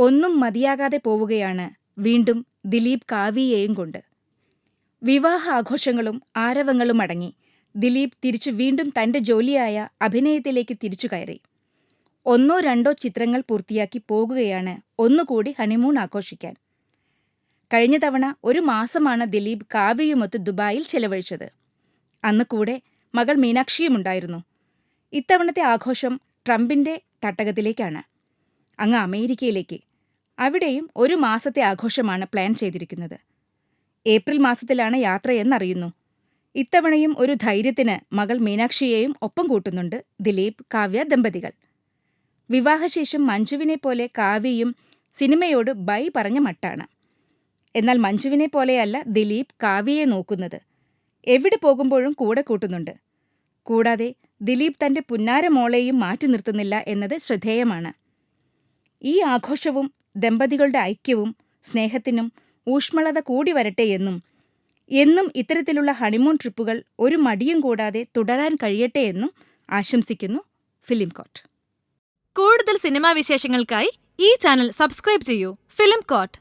ഒന്നും മതിയാകാതെ പോവുകയാണ് വീണ്ടും ദിലീപ് കാവ്യയെയും കൊണ്ട്. വിവാഹ ആഘോഷങ്ങളും ആരവങ്ങളും അടങ്ങി ദിലീപ് തിരിച്ചു വീണ്ടും തന്റെ ജോലിയായ അഭിനയത്തിലേക്ക് തിരിച്ചു കയറി. ഒന്നോ രണ്ടോ ചിത്രങ്ങൾ പൂർത്തിയാക്കി പോകുകയാണ് ഒന്നുകൂടി ഹണിമൂൺ ആഘോഷിക്കാൻ. കഴിഞ്ഞ തവണ ഒരു മാസമാണ് ദിലീപ് കാവ്യയുമൊത്ത് ദുബായിൽ ചെലവഴിച്ചത്. അന്ന് കൂടെ മകൾ മീനാക്ഷിയുമുണ്ടായിരുന്നു. ഇത്തവണത്തെ ആഘോഷം ട്രംപിന്റെ തട്ടകത്തിലേക്കാണ്. അങ്ങ് അമേരിക്കയിലേക്ക്. അവിടെയും ഒരു മാസത്തെ ആഘോഷമാണ് പ്ലാൻ ചെയ്തിരിക്കുന്നത്. ഏപ്രിൽ മാസത്തിലാണ് യാത്രയെന്നറിയുന്നു ഇത്തവണയും ഒരു ധൈര്യത്തിന് മകൾ മീനാക്ഷിയെയും ഒപ്പം കൂട്ടുന്നുണ്ട് ദിലീപ് കാവ്യ ദമ്പതികൾ. വിവാഹശേഷം മഞ്ജുവിനെ പോലെ കാവ്യയും സിനിമയോട് ബൈ പറഞ്ഞ മട്ടാണ്. എന്നാൽ മഞ്ജുവിനെ പോലെയല്ല ദിലീപ് കാവ്യയെ നോക്കുന്നത്. എവിടെ പോകുമ്പോഴും കൂടെ കൂട്ടുന്നുണ്ട്. കൂടാതെ ദിലീപ് തന്റെ പുന്നാര മോളെയും മാറ്റി നിർത്തുന്നില്ല എന്നത് ശ്രദ്ധേയമാണ്. ഈ ആഘോഷവും ദമ്പതികളുടെ ഐക്യവും സ്നേഹത്തിനും ഊഷ്മളത കൂടി വരട്ടെ എന്നും എന്നും ഇത്തരത്തിലുള്ള ഹണിമൂൺ ട്രിപ്പുകൾ ഒരു മടിയും കൂടാതെ തുടരാൻ കഴിയട്ടെ എന്നും ആശംസിക്കുന്നു ഫിലിം കോട്ട് കൂടുതൽ സിനിമാ വിശേഷങ്ങൾക്കായി ഈ ചാനൽ സബ്സ്ക്രൈബ് ചെയ്യൂ ഫിലിം കോട്ട്